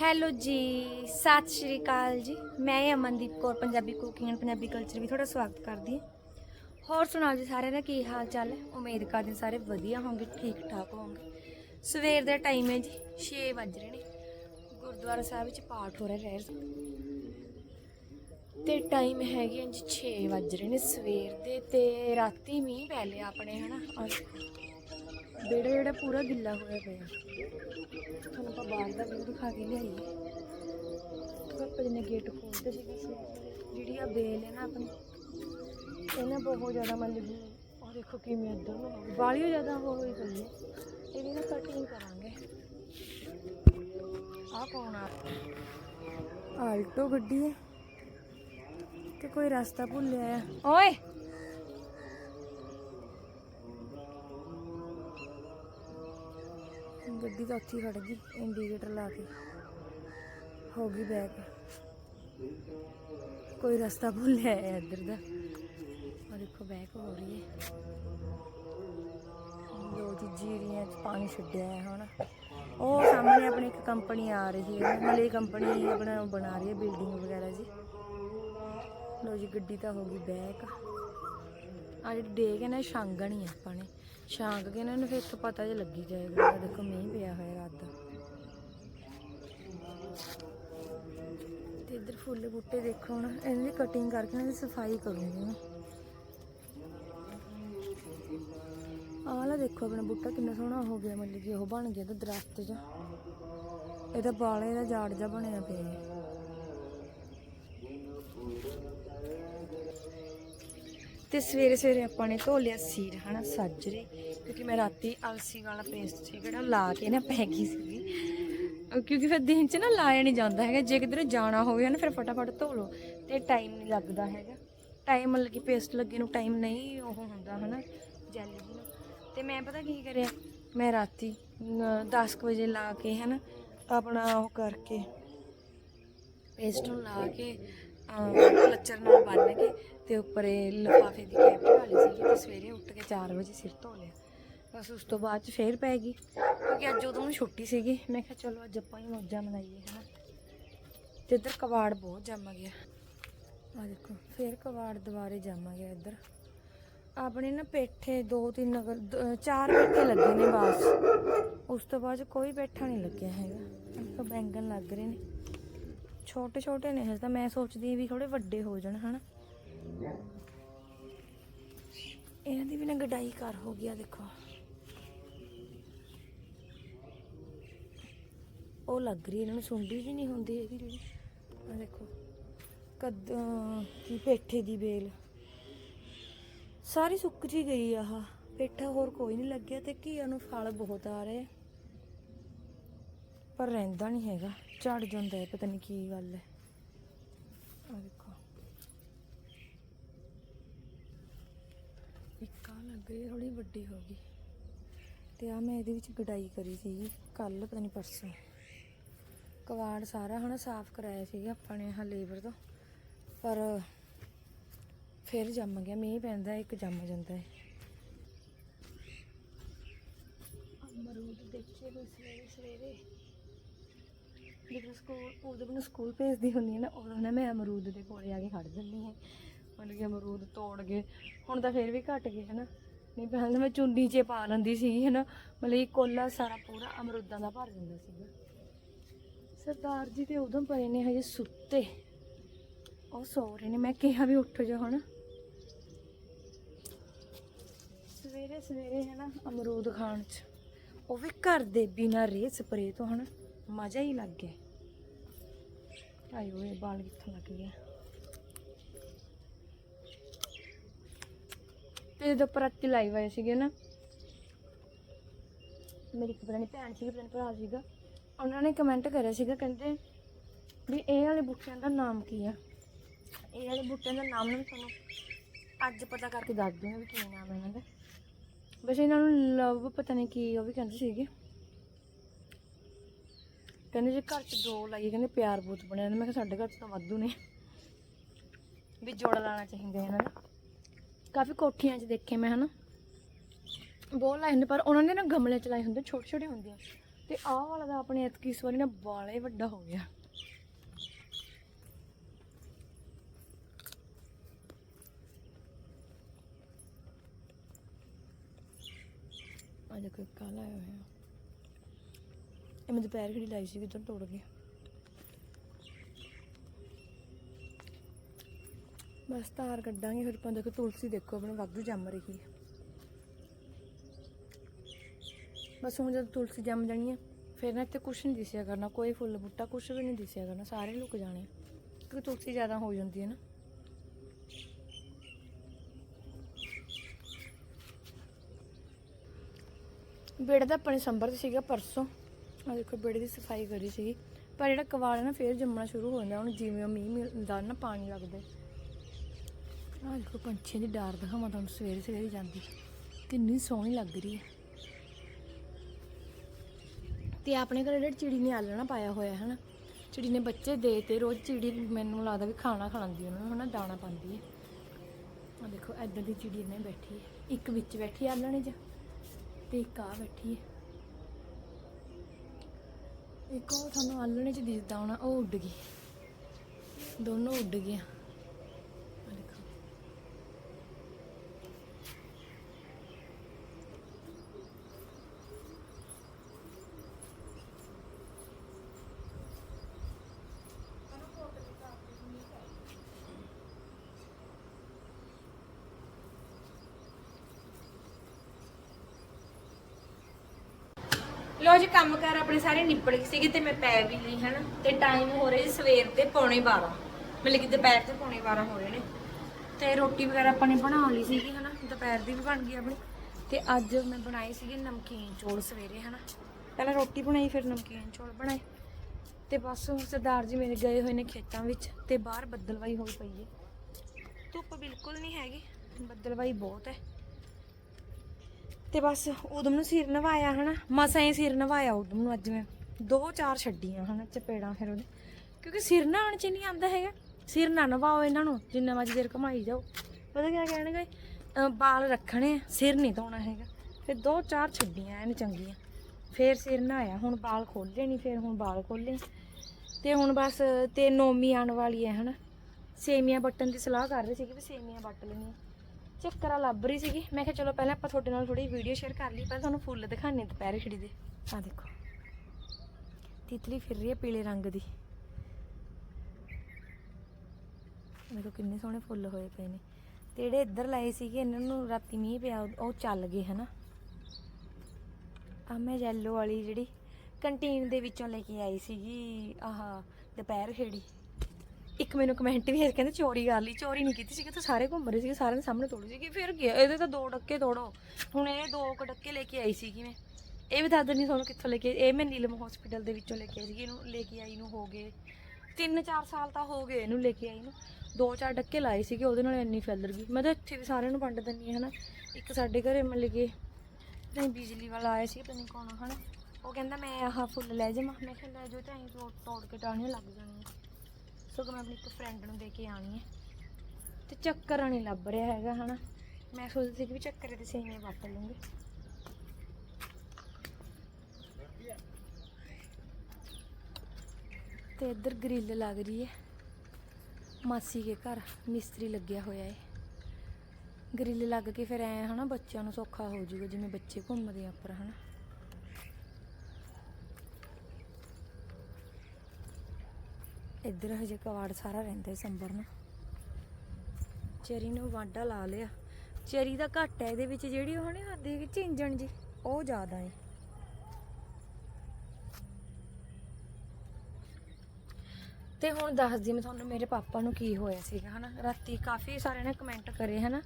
Hello ਜੀ, ਸਤਿ ਸ਼੍ਰੀ ਅਕਾਲ ਜੀ। ਮੈਂ Amandeep Kaur, Punjabi cooking and Punjabi culture ਵੀ ਤੁਹਾਡਾ ਸਵਾਗਤ ਕਰਦੀ ਹਾਂ। ਹੋਰ ਸੁਣਾਓ ਜੀ ਸਾਰਿਆਂ ਦਾ ਕੀ ਹਾਲ ਚਾਲ ਹੈ? ਉਮੀਦ ਕਰਦੇ ਹਾਂ ਸਾਰੇ ਵਧੀਆ ਹੋਣਗੇ, ਠੀਕ ਠਾਕ ਹੋਵੋਗੇ ਸਵੇਰ ਦਾ ਟਾਈਮ ਹੈ ਜੀ 6 ਵੱਜ ਰਹੇ ਨੇ। ਗੁਰਦੁਆਰਾ ਸਾਹਿਬ ਵਿੱਚ ਪਾਠ ਹੋ ਰਿਹਾ ਰਹਿਰ ਤੇ ਟਾਈਮ ਹੈਗੇ ਆ ਜੀ 6 ਵੱਜ ਰਹੇ ਨੇ ਸਵੇਰ ਦੇ ਤੇ ਰਾਤੀ ਮੀਂਹ ਪੈ ਲਿਆ ਆਪਣੇ, ਹਨਾ? ਆਹ ਬੇੜਾ ਜਿਹੜਾ ਪੂਰਾ ਗਿੱਲਾ ਹੋਇਆ ਪਿਆ ਤੁਹਾਨੂੰ ਆਪਾਂ ਬਾਹਰ ਦਾ ਵੀ ਦਿਖਾ ਕੇ ਲਿਆਈਏ ਪਾਪਾ ਜੀ ਨੇ ਗੇਟ ਖੋਲ੍ਹਦੇ ਸੀਗੇ ਸਵੇਰੇ। ਜਿਹੜੀ ਆ ਬੇਲ ਹੈ ਨਾ ਆਪਣੀ ਇਹ ਨਾ ਬਹੁਤ ਜ਼ਿਆਦਾ ਮਤਲਬ ਕਿ ਉਹ ਦੇਖੋ ਕਿਵੇਂ ਇੱਧਰ ਨੂੰ ਹੋ ਗਈ। ਬਾਹਲੀ ਓ ਜ਼ਿਆਦਾ ਉਹ ਹੋਈ ਪਈ ਹੈ ਇਹਦੀ ਨਾ ਕਟਿੰਗ ਕਰਾਂਗੇ ਆਹ ਕੌਣ ਆ ਆਲਟੋ ਗੱਡੀ ਹੈ ਤੇ ਕੋਈ ਰਸਤਾ ਭੁੱਲਿਆ ਆ ਓਏ ਗੱਡੀ ਤਾਂ ਉੱਥੇ ਹੀ ਖੜ ਗਈ ਇੰਡੀਕੇਟਰ ਲਾ ਕੇ। ਹੋ ਗਈ ਬੈਕ ਕੋਈ ਰਸਤਾ ਭੁੱਲਿਆ ਹੈ ਇੱਧਰ ਦਾ। ਆ ਦੇਖੋ ਬੈਕ ਹੋ ਰਹੀ ਹੈ। ਲੋ ਜੀ, ਜੀਰੀਆਂ 'ਚ ਪਾਣੀ ਛੱਡਿਆ ਹੈ ਹੁਣ। ਉਹ ਸਾਹਮਣੇ ਆਪਣੀ ਇੱਕ ਕੰਪਨੀ ਆ ਰਹੀ ਹੈ ਮਲੇ ਕੰਪਨੀ ਆਪਣਾ ਬਣਾ ਰਹੀ ਹੈ ਬਿਲਡਿੰਗ ਵਗੈਰਾ ਜੀ। ਲੋ ਜੀ, ਗੱਡੀ ਤਾਂ ਹੋ ਗਈ ਬੈਕ ਆ ਜਿਹੜੀ ਡੇਗ ਹੈ ਨਾ, ਇਹ ਛਾਂਗਣੀ ਆ ਆਪਾਂ ਨੇ। ਛਾਂਕ ਕੇ ਨਾ ਇਹਨੂੰ ਫਿਰ ਇੱਕ ਪਤਾ ਜਿਹਾ ਲੱਗੀ ਜਾਏਗਾ। ਆਹ ਦੇਖੋ, ਮੀਂਹ ਪਿਆ ਹੋਇਆ ਰਾਤ ਦਾ। ਤੇ ਇੱਧਰ ਫੁੱਲ ਬੂਟੇ ਦੇਖੋ ਹੁਣ। ਇਹਨਾਂ ਦੀ ਕਟਿੰਗ ਕਰਕੇ ਇਹਨਾਂ ਦੀ ਸਫ਼ਾਈ ਕਰੂੰਗੀ ਮੈਂ। ਆਹ ਵਾਲਾ ਦੇਖੋ ਆਪਣਾ ਬੂਟਾ ਕਿੰਨਾ ਸੋਹਣਾ ਹੋ ਗਿਆ, ਮਤਲਬ ਕਿ ਉਹ ਬਣ ਗਿਆ ਤਾਂ ਦਰਖਤ ਜਿਹਾ। ਇਹਦਾ ਬਾਲ, ਇਹਦਾ ਝਾੜ ਜਿਹਾ ਬਣਿਆ ਪਿਆ। ਹੈ ਤੇ ਸਵੇਰੇ ਸਵੇਰੇ ਆਪਾਂ ਨੇ ਧੋ ਲਿਆ ਸੀਰ, ਹਨਾ, ਸਾਜਰੇ, ਕਿਉਂਕਿ ਮੈਂ ਰਾਤੀ ਅਲਸੀ ਵਾਲਾ ਪੇਸਟ ਸੀ ਜਿਹੜਾ ਲਾ ਕੇ ਨਾ ਪੈ ਗਈ ਸੀਗੀ। ਕਿਉਂਕਿ ਫਿਰ ਦਿਨ ਚ ਨਾ ਲਾਇਆ ਨਹੀਂ ਜਾਂਦਾ ਹੈਗਾ, ਜੇ ਕਿਧਰੇ ਜਾਣਾ ਹੋਵੇ ਨਾ, ਫਿਰ ਫਟਾਫਟ ਧੋ ਲਓ, ਤੇ ਟਾਈਮ ਨਹੀਂ ਲੱਗਦਾ ਹੈਗਾ। ਟਾਈਮ ਮਤਲਬ ਕਿ ਪੇਸਟ ਲੱਗੇ ਨੂੰ ਟਾਈਮ ਨਹੀਂ ਉਹ ਹੁੰਦਾ, ਹਨਾ, ਜੈਲੀ ਜੀ ਨੂੰ। ਤੇ ਮੈਂ ਪਤਾ ਕੀ ਕਰਿਆ, ਮੈਂ ਰਾਤੀ 10 ਵਜੇ ਲਾ ਕੇ, ਹਨਾ, ਆਪਣਾ ਉਹ ਕਰਕੇ ਪੇਸਟ ਨੂੰ ਲਾ ਕੇ ਕਲਚਰ ਨਾਲ ਬੰਨ ਕੇ ਤੇ ਉੱਪਰ ਇਹ ਲਿਫਾਫੇ ਦੀ ਕੈਪ ਢਾ ਲਈ ਸੀ ਤੇ ਸਵੇਰੇ ਉੱਠ ਕੇ 4 ਵਜੇ ਸਿਰ ਧੋ ਲਿਆ। ਬਸ ਉਸ ਤੋਂ ਬਾਅਦ ਚ ਫੇਰ ਪੈ ਗਈ। ਕਿਉਂਕਿ ਅੱਜ ਉਦੋਂ ਨੂੰ ਛੁੱਟੀ ਸੀਗੀ। ਮੈਂ ਕਿਹਾ ਚਲੋ ਅੱਜ ਆਪਾਂ ਹੀ ਮੌਜਾਂ ਮਨਾਈਏ, ਹਨਾ? ਤੇ ਇੱਧਰ ਕਵਾੜ ਬਹੁਤ ਜੰਮ ਗਿਆ। ਆ ਦੇਖੋ, ਫੇਰ ਕਵਾੜ ਦੁਬਾਰੇ ਜੰਮ ਗਿਆ ਇੱਧਰ। ਆਪਣੇ ਨਾ ਪੇਠੇ ਦੋ ਤਿੰਨ ਅਗਰ ਚਾਰ ਪੇਠੇ ਲੱਗੇ ਨੇ ਬਸ। ਉਸ ਤੋਂ ਬਾਅਦ 'ਚ ਕੋਈ ਪੇਠਾ ਨਹੀਂ ਲੱਗਿਆ ਹੈਗਾ। ਇੱਕ ਬੈਂਗਣ ਲੱਗ ਰਹੇ ਨੇ। ਛੋਟੇ ਛੋਟੇ ਨੇ ਹਜੇ ਤਾਂ। ਮੈਂ ਸੋਚਦੀ ਵੀ ਥੋੜੇ ਵੱਡੇ ਹੋ ਜਾਣ, ਹਨਾ? ਇਹਨਾਂ ਦੀ ਵੀ ਨਾ ਗਡਾਈ ਕਰ ਹੋ ਗਿਆ ਦੇਖੋ। ਉਹ ਲੱਗ ਰਹੀ, ਇਹਨਾਂ ਨੂੰ ਸੁੰਡੀ ਜੀ ਨਹੀਂ ਹੁੰਦੀ ਇਹਦੀ ਜਿਹੜੀ। ਆ ਦੇਖੋ, ਕਦ ਕੀ ਪੇਠੇ ਦੀ ਬੇਲ ਸਾਰੀ ਸੁੱਕ ਜੀ ਗਈ ਆਹ। ਪੇਠਾ ਹੋਰ ਕੋਈ ਨਹੀਂ ਲੱਗਿਆ ਤੇ ਘੀਆ ਨੂੰ ਫਲ ਬਹੁਤ ਆ ਰਹੇ ਪਰ ਰਹਿੰਦਾ ਨਹੀਂ ਹੈਗਾ, ਝੜ ਜਾਂਦਾ ਹੈ, ਪਤਾ ਨਹੀਂ ਕੀ ਗੱਲ ਹੈ। ਆ ਦੇਖੋ ਇੱਕ ਆ ਲੱਗ ਰਹੀ ਥੋੜੀ ਵੱਡੀ ਹੋ ਗਈ। ਤੇ ਆ ਮੈਂ ਇਹਦੇ ਵਿੱਚ ਗਡਾਈ ਕਰੀ ਸੀਗੀ ਕੱਲ ਪਤਾ ਨਹੀਂ ਪਰਸੋਂ। ਕਵਾੜ ਸਾਰਾ ਹੁਣ ਸਾਫ਼ ਕਰਾਇਆ ਸੀਗਾ ਆਪਾਂ ਨੇ ਆਹ ਲੇਬਰ ਤੋਂ। ਪਰ ਫਿਰ ਜੰਮ ਗਿਆ, ਮੀਂਹ ਪੈਂਦਾ, ਇੱਕ ਜੰਮ ਜਾਂਦਾ ਹੈ। ਅਮਰੂਦ ਦੇਖੇ ਕੋਈ ਸਵੇਰੇ ਸਵੇਰੇ? ਜਦੋਂ ਸਕੂਲ ਉਦੋਂ ਮੈਨੂੰ ਸਕੂਲ ਭੇਜਦੀ ਹੁੰਦੀ ਹੈ ਨਾ, ਉਦੋਂ ਨਾ ਮੈਂ ਅਮਰੂਦ ਦੇ ਕੋਲੇ ਆ ਕੇ ਖੜ ਜਾਂਦੀ ਹਾਂ। ਮਤਲਬ ਕਿ ਅਮਰੂਦ ਤੋੜ ਗਏ ਹੁਣ ਤਾਂ ਫੇਰ ਵੀ ਘਟ ਗਏ ਹਨਾ। ਨਹੀਂ ਪਹਿਲਾਂ ਮੈਂ ਚੁੰਨੀ 'ਚ ਪਾ ਲੈਂਦੀ ਸੀ, ਹਨਾ? ਮਤਲਬ ਕਿ ਕੋਲਾ ਸਾਰਾ ਪੂਰਾ ਅਮਰੂਦਾਂ ਦਾ ਭਰ ਜਾਂਦਾ ਸੀਗਾ। ਸਰਦਾਰ ਜੀ ਤੇ ਉਦੋਂ ਪਏ ਨੇ ਹਜੇ ਸੁੱਤੇ। ਉਹ ਸੋ ਰਹੇ ਨੇ, ਮੈਂ ਕਿਹਾ ਵੀ ਉੱਠ ਜਾ ਹੁਣ ਸਵੇਰੇ ਸਵੇਰੇ ਹੈ ਨਾ ਅਮਰੂਦ ਖਾਣ ਚ। ਉਹ ਵੀ ਘਰ ਦੇ ਬਿਨਾਂ ਰੇ ਸਪਰੇ ਤੋਂ, ਹਨਾ? ਮਜ਼ਾ ਹੀ ਲੱਗ ਗਿਆ। ਆਏ ਓਏ ਬਾਲ ਕਿੱਥੋਂ ਲੱਗ ਗਿਆ ਤੇ ਜਦੋਂ ਪਰਾਤੀ ਲਾਈ ਹੋਏ ਸੀਗੇ ਨਾ, ਮੇਰੀ ਇੱਕ ਪਤਾ ਨਹੀਂ ਭੈਣ ਸੀਗੀ, ਪਤਾ ਨਹੀਂ ਭਰਾ ਸੀਗਾ, ਉਹਨਾਂ ਨੇ ਕਮੈਂਟ ਕਰਿਆ ਸੀਗਾ, ਕਹਿੰਦੇ ਵੀ ਇਹ ਵਾਲੇ ਬੂਟਿਆਂ ਦਾ ਨਾਮ ਕੀ ਆ? ਇਹ ਵਾਲੇ ਬੂਟਿਆਂ ਦਾ ਨਾਮ ਨਾ ਮੈਂ ਤੁਹਾਨੂੰ ਅੱਜ ਪਤਾ ਕਰਕੇ ਦੱਸ ਦੂੰਗੀ ਵੀ ਕੀ ਨਾਮ ਹੈ ਇਹਨਾਂ ਦਾ। ਵੈਸੇ ਇਹਨਾਂ ਨੂੰ ਲਵ ਪਤਾ ਨਹੀਂ ਕੀ, ਉਹ ਵੀ ਕਹਿੰਦੇ ਸੀਗੇ। ਕਹਿੰਦੇ ਜੇ ਘਰ 'ਚ ਦੋ ਲਾਈਏ, ਕਹਿੰਦੇ ਪਿਆਰ ਬਹੁਤ ਬਣਿਆ ਮੈਂ ਕਿਹਾ ਸਾਡੇ ਘਰ 'ਚ ਤਾਂ ਵਾਧੂ ਨੇ। ਵੀ ਜੋੜਾ ਲਾਣਾ ਚਾਹੀਦਾ ਇਹਨਾਂ ਦਾ ਕਾਫੀ ਕੋਠੀਆਂ 'ਚ ਦੇਖੇ ਮੈਂ, ਹਨਾ? ਬਹੁਤ ਲਾਏ ਹੁੰਦੇ, ਪਰ ਉਹਨਾਂ ਨੇ ਨਾ ਗਮਲੇ 'ਚ ਲਾਏ ਹੁੰਦੇ, ਛੋਟੇ ਛੋਟੇ ਹੁੰਦੇ ਆ। ਤੇ ਆਹ ਵਾਲਾ ਦਾ ਆਪਣੇ ਐਤਕੀ ਇਸ ਵਾਰੀ ਨਾ ਬਾਲਾ ਹੀ ਵੱਡਾ ਹੋ ਗਿਆ। ਆ ਦੇਖੋ, ਇੱਕ ਕਾਲਾ ਆਇਆ ਹੋਇਆ। ਇਹ ਮੈਂ ਦੁਪਹਿਰ ਖੜੀ ਲਾਈ ਸੀ ਕਿਦੋਂ ਤੋੜ ਗਿਆ ਬਸ ਤਾਰ ਕੱਢਾਂਗੇ, ਫਿਰ ਆਪਾਂ ਦੇਖੋ ਤੁਲਸੀ ਦੇਖੋ, ਆਪਣੇ ਵਾਧੂ ਜੰਮ ਰਹੀ ਹੈ। ਬਸ ਹੁਣ ਜਦ ਤੁਲਸੀ ਜੰਮ ਜਾਣੀ ਹੈ, ਫਿਰ ਨਾ ਇੱਥੇ ਕੁਛ ਨਹੀਂ ਦਿਸਿਆ ਕਰਨਾ, ਕੋਈ ਫੁੱਲ ਬੂਟਾ ਕੁਛ ਵੀ ਨਹੀਂ ਦਿਸਿਆ ਕਰਨਾ, ਸਾਰੇ ਲੁਕ ਜਾਣੇ ਕਿਉਂਕਿ ਤੁਲਸੀ ਜ਼ਿਆਦਾ ਹੋ ਜਾਂਦੀ ਹੈ ਨਾ। ਬੇੜਾ ਦਾ ਆਪਣੇ ਸੰਭਰ ਤੇ ਸੀਗਾ ਪਰਸੋਂ। ਆ ਦੇਖੋ, ਬੇੜੇ ਦੀ ਸਫ਼ਾਈ ਕਰੀ ਸੀਗੀ। ਪਰ ਜਿਹੜਾ ਕਵਾੜ ਹੈ ਨਾ, ਫੇਰ ਜੰਮਣਾ ਸ਼ੁਰੂ ਹੋ ਜਾਂਦਾ, ਹੁਣ ਜਿਵੇਂ ਮੀਂਹ ਮਿਲਦਾ ਨਾ, ਪਾਣੀ ਲੱਗਦਾ। ਆ ਦੇਖੋ ਪੰਛੀਆਂ ਦੀ ਡਾਰ ਦਿਖਾਵਾਂ ਤੁਹਾਨੂੰ, ਸਵੇਰੇ ਸਵੇਰੇ ਜਾਂਦੀ। ਕਿੰਨੀ ਸੋਹਣੀ ਲੱਗ ਰਹੀ ਹੈ। ਤੇ ਆਪਣੇ ਘਰ ਜਿਹੜੀ ਚਿੜੀ ਨੇ ਆਲਣਾ ਪਾਇਆ ਹੋਇਆ ਹੈ ਨਾ, ਚਿੜੀ ਨੇ ਬੱਚੇ ਦੇ ਤੇ ਰੋਜ਼ ਚਿੜੀ ਮੈਨੂੰ ਲੱਗਦਾ ਵੀ ਖਾਣਾ ਖਾਂਦੀ ਉਹਨਾਂ ਨੂੰ ਹਨਾ ਦਾਣਾ ਪਾਉਂਦੀ ਹੈ। ਆ ਦੇਖੋ ਐਦਾਂ ਦੀ ਚਿੜੀ ਨੇ ਬੈਠੀ ਹੈ। ਇੱਕ ਵਿੱਚ ਬੈਠੀ ਆਲਣੇ 'ਚ ਤੇ ਇੱਕ ਆ ਬੈਠੀ ਹੈ। ਇੱਕ ਉਹ ਤੁਹਾਨੂੰ ਆਲਣੇ 'ਚ ਦਿਸਦਾ ਹੋਣਾ, ਉਹ ਉੱਡ ਗਈ। ਦੋਨੋਂ ਉੱਡ ਗਈਆਂ ਆ ਦੇਖੋ ਲੋ ਜੀ ਕੰਮ ਕਾਰ ਆਪਣੇ ਸਾਰੇ ਨਿਪੜ ਗਏ ਸੀਗੇ ਤੇ ਮੈਂ ਪੈ ਵੀ ਲਈ ਹਨਾ? ਤੇ ਟਾਈਮ ਹੋ ਰਿਹਾ ਜੀ ਸਵੇਰ ਦੇ ਪੌਣੇ 12 ਮਤਲਬ ਕਿ ਦੁਪਹਿਰ ਦੇ ਪੌਣੇ 12 ਹੋ ਰਹੇ ਨੇ। ਤੇ ਰੋਟੀ ਵਗੈਰਾ ਆਪਾਂ ਨੇ ਬਣਾ ਲਈ ਸੀਗੀ, ਹਨਾ? ਦੁਪਹਿਰ ਦੀ ਵੀ ਬਣ ਗਈ ਆਪਣੀ। ਤੇ ਅੱਜ ਮੈਂ ਬਣਾਈ ਸੀਗੀ ਨਮਕੀਨ ਚੌਲ ਸਵੇਰੇ, ਹਨਾ? ਪਹਿਲਾਂ ਰੋਟੀ ਬਣਾਈ, ਫਿਰ ਨਮਕੀਨ ਚੌਲ ਬਣਾਏ। ਤੇ ਬਸ ਹੁਣ ਸਰਦਾਰ ਜੀ ਮੇਰੇ ਗਏ ਹੋਏ ਨੇ ਖੇਤਾਂ ਵਿੱਚ ਤੇ ਬਾਹਰ ਬੱਦਲਵਾਈ ਹੋਈ ਪਈ ਹੈ ਧੁੱਪ ਬਿਲਕੁਲ ਨਹੀਂ ਹੈਗੀ। ਬੱਦਲਵਾਈ ਬਹੁਤ ਹੈ। ਤੇ ਬਸ ਉਦਮ ਨੂੰ ਸਿਰ ਨਵਾਇਆ ਹਨਾ। ਮਸਾਂ ਹੀ ਸਿਰ ਨਵਾਇਆ ਉਦਮ ਨੂੰ ਅੱਜ ਮੈਂ। ਦੋ ਚਾਰ ਛੱਡੀਆਂ ਹਨਾ ਚਪੇੜਾਂ ਫਿਰ ਉਹਦੇ। ਕਿਉਂਕਿ ਸਿਰ ਨਹਾਉਣ ਚ ਨਹੀਂ ਆਉਂਦਾ ਹੈਗਾ। ਸਿਰ ਨਾ ਨਵਾਓ ਇਹਨਾਂ ਨੂੰ, ਜਿੰਨਾ ਮਰਜ਼ੀ ਦੇਰ ਘਮਾਈ ਜਾਓ। ਪਤਾ ਕਿਆ ਕਹਿਣਗੇ? ਅਹ ਵਾਲ ਰੱਖਣੇ ਸਿਰ ਨਹੀਂ ਧੋਣਾ ਹੈਗਾ। ਫਿਰ ਦੋ ਚਾਰ ਛੱਡੀਆਂ ਐਨ ਚੰਗੀਆਂ। ਫਿਰ ਸਿਰ ਨਹਾਇਆ, ਹੁਣ ਬਾਲ ਖੋਲੇ ਨਹੀਂ ਫਿਰ ਹੁਣ ਬਾਲ ਖੋਲੇ ਤੇ ਹੁਣ ਬਸ ਤੇ ਨੋਮੀ ਆਉਣ ਵਾਲੀ ਹੈ ਹਨਾ। ਸੇਮੀਆਂ ਬੱਟਣ ਦੀ ਸਲਾਹ ਕਰ ਰਹੇ ਸੀਗੇ ਵੀ ਸੇਮੀਆਂ ਵੱਟ ਲੈਣੀਆਂ ਚੱਕਰਾ ਲੱਭ ਰਹੀ ਸੀਗੀ। ਮੈਂ ਕਿਹਾ ਚਲੋ ਪਹਿਲਾਂ ਆਪਾਂ ਤੁਹਾਡੇ ਨਾਲ ਥੋੜੀ ਵੀਡੀਓ ਸ਼ੇਅਰ ਕਰ ਲਈ ਪਹਿਲਾਂ ਤੁਹਾਨੂੰ ਫੁੱਲ ਦਿਖਾਣੇ ਦੁਪਹਿਰੇ ਖਿੜੀ ਦੇ। ਆ ਦੇਖੋ। ਤਿਤਲੀ ਫਿਰ ਰਹੀ ਹੈ ਪੀਲੇ ਰੰਗ ਦੀ। ਆਹ ਦੇਖੋ ਕਿੰਨੇ ਸੋਹਣੇ ਫੁੱਲ ਹੋਏ ਪਏ ਨੇ। ਤੇ ਜਿਹੜੇ ਇੱਧਰ ਲਾਏ ਸੀਗੇ, ਇਹਨਾਂ ਨੂੰ ਰਾਤੀ ਮੀਂਹ ਪਿਆ, ਉਹ- ਉਹ ਚੱਲ ਗਏ, ਹਨਾ? ਆ ਮੈਂ ਯੈਲੋ ਵਾਲੀ ਜਿਹੜੀ ਕੰਟੀਨ ਦੇ ਵਿੱਚੋਂ ਲੈ ਕੇ ਆਈ ਸੀਗੀ, ਆਹ ਦੁਪਹਿਰ ਖੇੜੀ। ਇੱਕ ਮੈਨੂੰ ਕਮੈਂਟ ਵੀ ਆਇਆ ਕਹਿੰਦੇ ਚੋਰੀ ਕਰ ਲਈ ਚੋਰੀ ਨਹੀਂ ਕੀਤੀ ਸੀਗੀ ਤਾਂ ਸਾਰੇ ਘੁੰਮ ਰਹੇ ਸੀਗੇ ਸਾਰਿਆਂ ਦੇ ਸਾਹਮਣੇ ਤੋੜੀ ਸੀਗੀ ਫਿਰ ਗਿਆ ਇਹਦੇ ਤਾਂ ਦੋ ਡੱਕੇ ਤੋੜੋ। ਹੁਣ ਇਹ ਦੋ ਕੁ ਡੱਕੇ ਲੈ ਕੇ ਆਈ ਸੀਗੀ ਮੈਂ। ਇਹ ਵੀ ਦੱਸ ਦਿੰਦੀ ਤੁਹਾਨੂੰ ਕਿੱਥੋਂ ਲੈ ਕੇ ਇਹ ਮੈਂ ਨੀਲਮ ਹਸਪੀਟਲ ਦੇ ਵਿੱਚੋਂ ਲੈ ਕੇ ਆਈ ਸੀਗੀ ਇਹਨੂੰ ਲੈ ਕੇ ਆਈ ਨੂੰ ਹੋ ਗਏ। 3-4 ਸਾਲ ਤਾਂ ਹੋ ਗਏ ਇਹਨੂੰ ਲੈ ਕੇ ਆਈ ਨੂੰ। ਦੋ ਚਾਰ ਡੱਕੇ ਲਾਏ ਸੀਗੇ ਉਹਦੇ ਨਾਲ ਇੰਨੀ ਫੈਲਰ ਗਈ। ਮੈਂ ਤਾਂ ਇੱਥੇ ਵੀ ਸਾਰਿਆਂ ਨੂੰ ਵੰਡ ਦਿੰਦੀ ਹਾਂ ਹਨਾ। ਇੱਕ ਸਾਡੇ ਘਰੇ ਮਤਲਬ ਕਿ ਨਹੀਂ ਬਿਜਲੀ ਵਾਲਾ ਆਇਆ ਸੀ ਪਤਾ ਨਹੀਂ ਕੌਣ ਆ, ਹਨਾ। ਉਹ ਕਹਿੰਦਾ ਮੈਂ ਆਹ ਫੁੱਲ ਲੈ ਜਾਵਾਂ। ਮੈਂ ਕਿਹਾ ਲੈ ਜਾਓ ਤਾਂ ਅਸੀਂ ਤੋੜ ਤੋੜ ਕੇ ਟਾਹਣੀਆਂ ਲੱਗ ਜਾਣੀਆਂ। ਸਗੋਂ ਮੈਂ ਆਪਣੀ ਇੱਕ ਫਰੈਂਡ ਨੂੰ ਦੇ ਕੇ ਆਣੀ ਹੈ। ਤੇ ਚੱਕਰ ਨਹੀਂ ਲੱਭ ਰਿਹਾ ਹੈਗਾ, ਹਨਾ? ਮੈਂ ਸੋਚਦੀ ਸੀ ਕਿ ਵੀ ਚੱਕਰ ਤੇ ਸੇਵੇਂ ਵੱਟ ਲੂੰਗੀ। ਤੇ ਇੱਧਰ ਗ੍ਰਿਲ ਲੱਗ ਰਹੀ ਹੈ। ਮਾਸੀ ਕੇ ਘਰ ਮਿਸਤਰੀ ਲੱਗਿਆ ਹੋਇਆ ਹੈ। ਗ੍ਰਿਲ ਲੱਗ ਕੇ ਫਿਰ ਐ, ਹਨਾ, ਬੱਚਿਆਂ ਨੂੰ ਸੌਖਾ ਹੋ ਜਾਊਗਾ, ਜਿਵੇਂ ਬੱਚੇ ਘੁੰਮਦੇ ਆ ਉੱਪਰ, ਹਨਾ? ਇੱਧਰ ਹਜੇ ਕਵਾੜ ਸਾਰਾ ਰਹਿੰਦਾ ਹੈ ਸੰਭਰ ਨੂੰ। ਚੈਰੀ ਨੂੰ ਵਾਂਡਾ ਲਾ ਲਿਆ। ਚੈਰੀ ਦਾ ਘੱਟ ਹੈ, ਇਹਦੇ ਵਿੱਚ ਜਿਹੜੀ ਉਹ ਨਹੀਂ ਕਿ ਝਿੰਜਣ ਜੀ, ਉਹ ਜ਼ਿਆਦਾ ਹੈ। ਤੇ ਹੁਣ ਦੱਸਦੀ ਮੈਂ ਤੁਹਾਨੂੰ ਮੇਰੇ ਪਾਪਾ ਨੂੰ ਕੀ ਹੋਇਆ ਸੀਗਾ, ਹਨਾ? ਰਾਤੀ ਕਾਫੀ ਸਾਰਿਆਂ ਨੇ ਕਮੈਂਟ ਕਰੇ, ਹਨਾ?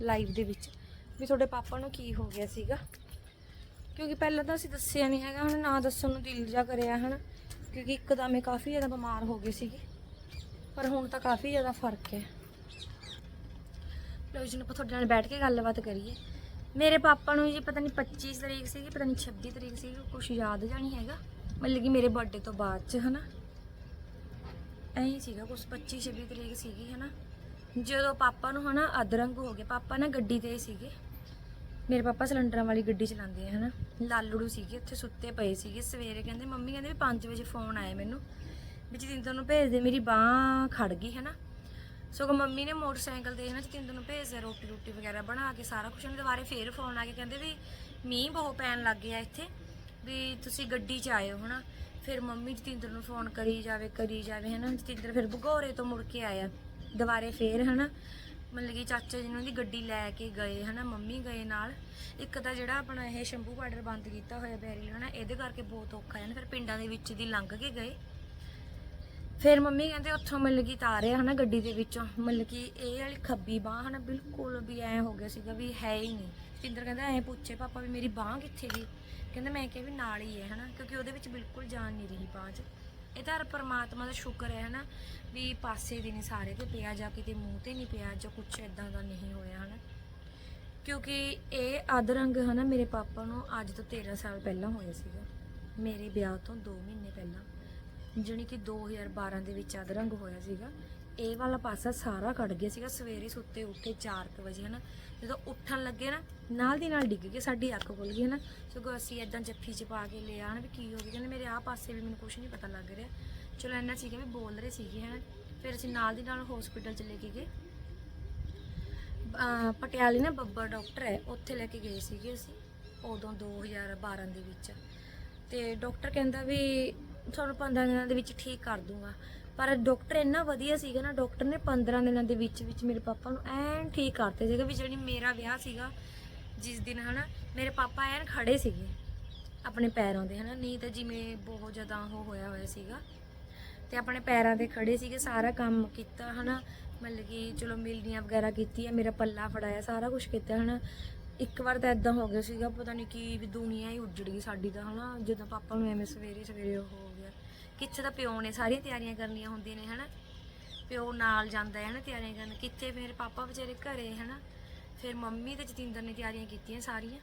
ਲਾਈਵ ਦੇ ਵਿੱਚ, ਵੀ ਤੁਹਾਡੇ ਪਾਪਾ ਨੂੰ ਕੀ ਹੋ ਗਿਆ ਸੀਗਾ? ਕਿਉਂਕਿ ਪਹਿਲਾਂ ਤਾਂ ਅਸੀਂ ਦੱਸਿਆ ਨਹੀਂ ਹੈਗਾ, ਹੁਣ ਨਾ ਦੱਸਣ ਨੂੰ ਦਿਲ ਜਾ ਕਰਿਆ, ਹਨਾ? ਕਿਉਂਕਿ ਇੱਕਦਮ ਇਹ ਕਾਫੀ ਜ਼ਿਆਦਾ ਬਿਮਾਰ ਹੋ ਗਏ ਸੀਗੇ, ਪਰ ਹੁਣ ਤਾਂ ਕਾਫੀ ਜ਼ਿਆਦਾ ਫ਼ਰਕ ਹੈ। ਲੋ ਜੀ ਨੂੰ ਆਪਾਂ ਤੁਹਾਡੇ ਨਾਲ ਬੈਠ ਕੇ ਗੱਲਬਾਤ ਕਰੀਏ। ਮੇਰੇ ਪਾਪਾ ਨੂੰ ਜੀ ਪਤਾ ਨਹੀਂ 25 ਤਰੀਕ ਸੀਗੀ, ਪਤਾ ਨਹੀਂ 26 ਤਰੀਕ ਸੀਗੀ ਕੁਝ ਯਾਦ ਜਾਂ ਨਹੀਂ ਹੈਗਾ। ਮਤਲਬ ਕਿ ਮੇਰੇ ਬਰਥਡੇ ਤੋਂ ਬਾਅਦ ਚ, ਹਨਾ? ਐਂ ਹੀ ਸੀਗਾ ਕੁਝ 25 26 ਤਰੀਕ ਸੀਗੀ, ਹਨਾ? ਜਦੋਂ ਪਾਪਾ ਨੂੰ, ਹਨਾ ਅਦਰੰਗ ਹੋ ਗਏ, ਪਾਪਾ ਨਾ ਗੱਡੀ ਤੇ ਸੀਗੇ। ਮੇਰੇ ਪਾਪਾ ਸਿਲੰਡਰਾਂ ਵਾਲੀ ਗੱਡੀ ਚਲਾਉਂਦੇ ਆ, ਹਨਾ? ਲਾਲੜੂ ਸੀਗੇ, ਉੱਥੇ ਸੁੱਤੇ ਪਏ ਸੀਗੇ। ਸਵੇਰੇ ਕਹਿੰਦੇ, ਮੰਮੀ, ਕਹਿੰਦੇ ਵੀ 5 ਵਜੇ ਫੋਨ ਆਇਆ ਮੈਨੂੰ, ਵੀ ਜਤਿੰਦਰ ਨੂੰ ਭੇਜ ਦੇ, ਮੇਰੀ ਬਾਹ ਖੜ ਗਈ ਹੈ ਨਾ ਸਗੋਂ ਮੰਮੀ ਨੇ ਮੋਟਰਸਾਈਕਲ ਤੇ ਨਾ ਜਤਿੰਦਰ ਨੂੰ ਭੇਜ ਦਿਆ ਰੋਟੀ ਰੋਟੀ ਵਗੈਰਾ ਬਣਾ ਕੇ, ਸਾਰਾ ਕੁਝ ਉਹਨੇ ਦੁਬਾਰੇ ਫੇਰ ਫੋਨ ਆ ਕੇ ਕਹਿੰਦੇ ਵੀ, ਮੀਂਹ ਬਹੁਤ ਪੈਣ ਲੱਗ ਗਿਆ ਇੱਥੇ, ਵੀ ਤੁਸੀਂ ਗੱਡੀ 'ਚ ਆਇਓ, ਹਨਾ? ਫਿਰ ਮੰਮੀ ਜਤਿੰਦਰ ਨੂੰ ਫੋਨ ਕਰੀ ਜਾਵੇ ਕਰੀ ਜਾਵੇ, ਹਨਾ? ਜਤਿੰਦਰ ਫਿਰ ਭਗੋਰੇ ਤੋਂ ਮੁੜ ਕੇ ਆਇਆ, ਦੁਬਾਰੇ ਫੇਰ, ਹਨਾ? ਮਤਲਬ ਕਿ ਚਾਚਾ ਜੀ ਨੂੰ ਦੀ ਗੱਡੀ ਲੈ ਕੇ ਗਏ, ਹਨਾ, ਮੰਮੀ ਗਏ ਨਾਲ। ਇੱਕ ਤਾਂ ਜਿਹੜਾ ਆਪਣਾ ਇਹ ਸ਼ੰਭੂ ਬਾਰਡਰ ਬੰਦ ਕੀਤਾ ਹੋਇਆ ਬੈਰੀਲ ਹਨਾ, ਇਹਦੇ ਕਰਕੇ ਬਹੁਤ ਔਖਾ ਹੈ ਨਾ, ਫਿਰ ਪਿੰਡਾਂ ਦੇ ਵਿੱਚ ਦੀ ਲੰਘ ਕੇ ਗਏ। ਫਿਰ ਮੰਮੀ ਕਹਿੰਦੇ ਉੱਥੋਂ ਮਤਲਬ ਕਿ ਤਾਰਿਆ ਹਨਾ, ਗੱਡੀ ਦੇ ਵਿੱਚੋਂ। ਮਤਲਬ ਕਿ ਇਹ ਵਾਲੀ ਖੱਬੀ ਬਾਹ, ਹਨਾ, ਬਿਲਕੁਲ ਵੀ ਐ ਹੋ ਗਿਆ ਸੀਗਾ ਵੀ ਹੈ ਹੀ ਨਹੀਂ। ਜਿੰਦਰ ਕਹਿੰਦਾ, ਐ ਪੁੱਛੇ ਪਾਪਾ ਵੀ ਮੇਰੀ ਬਾਹ ਕਿੱਥੇ ਗਈ? ਕਹਿੰਦਾ, ਮੈਂ ਕਿਹਾ ਵੀ ਨਾਲ ਹੀ ਹੈ, ਹਨਾ, ਕਿਉਂਕਿ ਉਹਦੇ ਵਿੱਚ ਬਿਲਕੁਲ ਜਾਨ ਨਹੀਂ ਰਹੀ ਬਾਹ 'ਚ। ਇਹ ਤਾਂ ਪਰਮਾਤਮਾ ਦਾ ਸ਼ੁਕਰ ਹੈ, ਹਨਾ, ਵੀ ਪਾਸੇ ਦੀ ਨਹੀਂ ਸਾਰੇ ਤੇ ਪਿਆ ਜਾਂ ਕਿਤੇ ਮੂੰਹ ਤੇ ਨਹੀਂ ਪਿਆ ਜਾਂ ਕੁਛ ਇਦਾਂ ਦਾ ਨਹੀਂ ਹੋਇਆ, ਹਨਾ। ਕਿਉਂਕਿ ਇਹ ਅਧਰੰਗ ਹਨਾ, ਮੇਰੇ ਪਾਪਾ ਨੂੰ ਅੱਜ ਤੋਂ 13 ਸਾਲ ਪਹਿਲਾਂ ਹੋਇਆ ਸੀਗਾ। ਮੇਰੇ ਵਿਆਹ ਤੋਂ 2 ਮਹੀਨੇ ਪਹਿਲਾਂ, ਜਾਣੀ ਕਿ 2012 ਦੇ ਵਿੱਚ ਅਧਰੰਗ ਹੋਇਆ ਸੀਗਾ। ਇਹ ਵਾਲਾ ਪਾਸਾ ਸਾਰਾ ਕੱਢ ਗਿਆ ਸੀਗਾ ਸਵੇਰੇ ਸੁੱਤੇ ਉੱਠੇ 4 ਵਜੇ, ਹਨਾ? ਜਦੋਂ ਉੱਠਣ ਲੱਗੇ ਨਾ, ਨਾਲ ਦੀ ਨਾਲ ਡਿੱਗ ਗਏ, ਸਾਡੀ ਅੱਖ ਖੁੱਲ ਗਈ, ਹਨਾ? ਸਗੋਂ ਅਸੀਂ ਇਦਾਂ ਜੱਫੀ ਚ ਪਾ ਕੇ ਲੈ ਆਣ ਵੀ ਕੀ ਹੋ ਗਿਆ, ਕਹਿੰਦੇ ਮੇਰੇ ਆਹ ਪਾਸੇ ਵੀ ਮੈਨੂੰ ਕੁਝ ਨਹੀਂ ਪਤਾ ਲੱਗ ਰਿਹਾ। ਚਲੋ ਇੰਨਾ ਸੀਗਾ ਵੀ ਬੋਲ ਰਹੇ ਸੀਗੇ, ਹਨਾ? ਫਿਰ ਅਸੀਂ ਨਾਲ ਦੀ ਨਾਲ ਹਸਪੀਟਲ ਚ ਲੈ ਕੇ ਗਏ। ਪਟਿਆਲੇ ਨਾ ਬੱਬਰ ਡਾਕਟਰ ਹੈ, ਉੱਥੇ ਲੈ ਕੇ ਗਏ ਸੀਗੇ ਅਸੀਂ, ਉਦੋਂ 2012 ਦੇ ਵਿੱਚ। ਤੇ ਡਾਕਟਰ ਕਹਿੰਦਾ ਵੀ, ਤੁਹਾਨੂੰ 15 ਦਿਨਾਂ ਦੇ ਵਿੱਚ ਠੀਕ ਕਰ ਦੂੰਗਾ। ਪਰ ਡਾਕਟਰ ਇੰਨਾ ਵਧੀਆ ਸੀਗਾ ਨਾ, ਡਾਕਟਰ ਨੇ 15 ਦਿਨਾਂ ਦੇ ਵਿੱਚ ਵਿੱਚ ਮੇਰੇ ਪਾਪਾ ਨੂੰ ਐਨ ਠੀਕ ਕਰਤੇ ਸੀਗਾ ਵੀ ਜਿਹੜੀ ਮੇਰਾ ਵਿਆਹ ਸੀਗਾ, ਜਿਸ ਦਿਨ ਹਨਾ, ਮੇਰੇ ਪਾਪਾ ਐਨ ਖੜੇ ਸੀਗੇ ਆਪਣੇ ਪੈਰਾਂ ਦੇ ਹਨਾ, ਨਹੀਂ ਤਾਂ ਜਿਵੇਂ ਬਹੁਤ ਜ਼ਿਆਦਾ ਉਹ ਹੋਇਆ ਹੋਇਆ ਸੀਗਾ। ਤੇ ਆਪਣੇ ਪੈਰਾਂ ਤੇ ਖੜੇ ਸੀਗੇ, ਸਾਰਾ ਕੰਮ ਕੀਤਾ ਹਨਾ, ਮਤਲਬ ਕਿ ਚਲੋ ਮਿਲਨੀਆਂ ਵਗੈਰਾ ਕੀਤੀਆਂ, ਮੇਰਾ ਪੱਲਾ ਫੜਾਇਆ, ਸਾਰਾ ਕੁਝ ਕੀਤਾ ਹਨਾ। ਇੱਕ ਵਾਰ ਤਾਂ ਇਦਾਂ ਹੋ ਗਿਆ ਸੀਗਾ, ਪਤਾ ਨਹੀਂ ਕੀ ਵੀ ਦੁਨੀਆ ਹੀ ਉੱਜੜ ਗਈ ਸਾਡੀ ਤਾਂ ਹਨਾ, ਜਦੋਂ ਪਾਪਾ ਨੂੰ ਐਵੇਂ ਸਵੇਰੇ ਸਵੇਰੇ ਉਹ ਹੋ ਗਿਆ। ਕਿੱਥੇ ਤਾਂ ਪਿਓ ਨੇ ਸਾਰੀਆਂ ਤਿਆਰੀਆਂ ਕਰਨੀਆਂ ਹੁੰਦੀਆਂ ਨੇ, ਹਨਾ? ਪਿਓ ਨਾਲ ਜਾਂਦਾ ਹੈ ਹਨਾ ਤਿਆਰੀਆਂ ਕਰਨ। ਕਿੱਥੇ ਮੇਰੇ ਪਾਪਾ ਵਿਚਾਰੇ ਘਰੇ, ਹਨਾ? ਫਿਰ ਮੰਮੀ ਤੇ ਜਤਿੰਦਰ ਨੇ ਤਿਆਰੀਆਂ ਕੀਤੀਆਂ ਸਾਰੀਆਂ,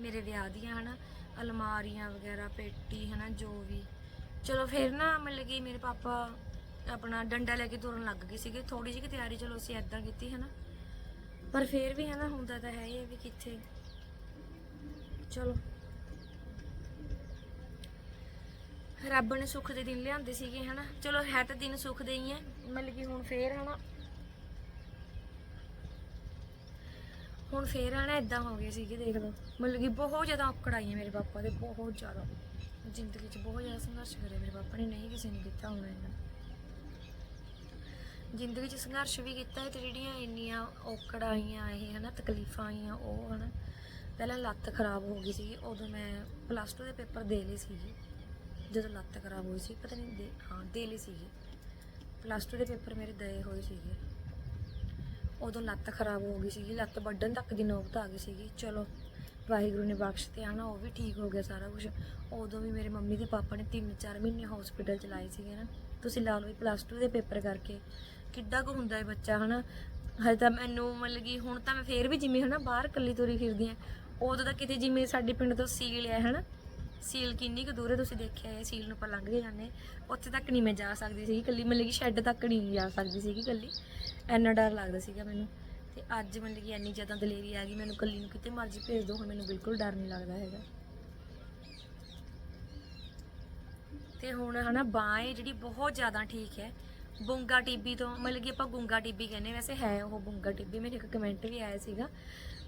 ਮੇਰੇ ਵਿਆਹ ਦੀਆਂ, ਹਨਾ? ਅਲਮਾਰੀਆਂ ਵਗੈਰਾ, ਪੇਟੀ, ਹਨਾ? ਜੋ ਵੀ। ਚਲੋ ਫਿਰ ਨਾ ਮਤਲਬ ਕਿ ਮੇਰੇ ਪਾਪਾ ਆਪਣਾ ਡੰਡਾ ਲੈ ਕੇ ਤੁਰਨ ਲੱਗ ਗਏ ਸੀਗੇ। ਥੋੜੀ ਜਿਹੀ ਕੁ ਤਿਆਰੀ ਚਲੋ ਅਸੀਂ ਐਦਾਂ ਕੀਤੀ, ਹਨਾ? ਪਰ ਫਿਰ ਵੀ ਹਨਾ ਹੁੰਦਾ ਤਾਂ ਹੈ ਹੀ ਹੈ ਵੀ ਕਿੱਥੇ। ਚਲੋ। ਰੱਬ ਨੇ ਸੁੱਖ ਦੇ ਦਿਨ ਲਿਆਂਦੇ ਸੀਗੇ, ਹਨਾ। ਚਲੋ, ਹੈ ਤਾਂ ਦਿਨ ਸੁੱਖ ਦੇ ਹੀ ਹੈ ਮਤਲਬ ਕਿ ਹੁਣ ਫੇਰ, ਹਨਾ। ਹੁਣ ਫੇਰ, ਹਨਾ ਇਦਾਂ ਹੋ ਗਏ ਸੀਗੇ, ਦੇਖ ਲਓ। ਮਤਲਬ ਕਿ ਬਹੁਤ ਜ਼ਿਆਦਾ ਔਕੜ ਆਈ ਹੈ ਮੇਰੇ ਪਾਪਾ ਦੇ, ਬਹੁਤ ਜ਼ਿਆਦਾ। ਜ਼ਿੰਦਗੀ 'ਚ ਬਹੁਤ ਜ਼ਿਆਦਾ ਸੰਘਰਸ਼ ਕਰਿਆ ਮੇਰੇ ਪਾਪਾ ਨੇ, ਨਹੀਂ ਕਿਸੇ ਨੇ ਕੀਤਾ ਹੋਣਾ ਇੰਨਾ। ਜ਼ਿੰਦਗੀ 'ਚ ਸੰਘਰਸ਼ ਵੀ ਕੀਤਾ ਹੈ ਤੇ ਜਿਹੜੀਆਂ ਇੰਨੀਆਂ ਔਕੜ ਆਈਆਂ, ਇਹ, ਹਨਾ, ਤਕਲੀਫਾਂ ਆਈਆਂ, ਉਹ, ਹਨਾ। ਪਹਿਲਾਂ ਲੱਤ ਖਰਾਬ ਹੋ ਗਈ ਸੀ ਉਦੋਂ ਮੈਂ ਪਲੱਸ 2 ਦੇ ਪੇਪਰ ਦੇ ਲਏ ਸੀਗੇ। ਜਦੋਂ ਲੱਤ ਖਰਾਬ ਹੋਈ ਸੀ, ਪਤਾ ਨਹੀਂ ਦੇ, ਹਾਂ ਦੇ ਲਏ ਸੀਗੇ। ਪਲੱਸ 2 ਦੇ ਪੇਪਰ ਮੇਰੇ ਦਏ ਹੋਏ ਸੀਗੇ। ਉਦੋਂ ਲੱਤ ਖਰਾਬ ਹੋ ਗਈ ਸੀਗੀ, ਲੱਤ ਵੱਢਣ ਤੱਕ ਦੀ ਨੌਬਤ ਆ ਗਈ ਸੀਗੀ। ਚਲੋ, ਵਾਹਿਗੁਰੂ ਨੇ ਬਖਸ਼ ਤੇ ਆਣਾ ਉਹ ਵੀ ਠੀਕ ਹੋ ਗਿਆ ਸਾਰਾ ਕੁਝ ਉਦੋਂ ਵੀ ਮੇਰੇ ਮੰਮੀ ਤੇ ਪਾਪਾ ਨੇ 3-4 ਮਹੀਨੇ ਹਸਪੀਟਲ ਚਲਾਏ ਲਾਏ ਸੀਗੇ ਨਾ। ਤੁਸੀਂ ਲਾ ਲਓ ਵੀ ਪਲੱਸ 2 ਦੇ ਪੇਪਰ ਕਰਕੇ। ਕਿੱਡਾ ਕੁ ਹੁੰਦਾ ਹੈ ਬੱਚਾ, ਹਨਾ? ਹਜੇ ਤਾਂ ਮੈਨੂੰ ਮਤਲਬ ਕਿ ਹੁਣ ਤਾਂ ਮੈਂ ਫੇਰ ਵੀ ਜਿਵੇਂ ਹਨਾ, ਬਾਹਰ ਇਕੱਲੀ ਤੁਰੀ ਫਿਰਦੀ ਆ। ਉਦੋਂ ਤਾਂ ਕਿਤੇ ਜਿਵੇਂ ਸਾਡੇ ਪਿੰਡ ਤੋਂ ਸੀਲ ਹੈ ਹਨਾ? ਸੀਲ ਕਿੰਨੀ ਕੁ ਦੂਰ ਹੈ, ਤੁਸੀਂ ਦੇਖਿਆ ਹੈ ਸੀਲ ਨੂੰ ਆਪਾਂ ਲੰਘ ਕੇ ਜਾਂਦੇ ਉੱਥੇ ਤੱਕ ਨਹੀਂ ਮੈਂ ਜਾ ਸਕਦੀ ਸੀ ਇਕੱਲੀ, ਮਤਲਬ ਕਿ ਸ਼ੈੱਡ ਤੱਕ ਨਹੀਂ ਜਾ ਸਕਦੀ ਸੀ ਇਕੱਲੀ। ਇੰਨਾ ਡਰ ਲੱਗਦਾ ਸੀਗਾ ਮੈਨੂੰ। ਤੇ ਅੱਜ ਮਤਲਬ ਕਿ ਐਨੀ ਜ਼ਿਆਦਾ ਦਲੇਰੀ ਆ ਗਈ, ਮੈਨੂੰ ਇਕੱਲੀ ਨੂੰ ਕਿਤੇ ਮਰਜ਼ੀ ਭੇਜ ਦਿਓ, ਹੁਣ ਮੈਨੂੰ ਬਿਲਕੁਲ ਡਰ ਨਹੀਂ ਲੱਗਦਾ ਹੈਗਾ। ਤੇ ਹੁਣ ਹਨਾ, ਬਾਂਹ ਜਿਹੜੀ ਬਹੁਤ ਜ਼ਿਆਦਾ ਠੀਕ ਹੈ। ਬੁੰਗਾ ਟੀਬੀ ਤੋਂ, ਮਤਲਬ ਕਿ ਆਪਾਂ ਗੁੰਗਾ ਟੀਬੀ ਕਹਿੰਦੇ ਵੈਸੇ ਹੈ ਉਹ ਬੁੰਗਾ ਟੀਬੀ ਮੇਰੇ ਇੱਕ ਕਮੈਂਟ ਵੀ ਆਇਆ ਸੀਗਾ।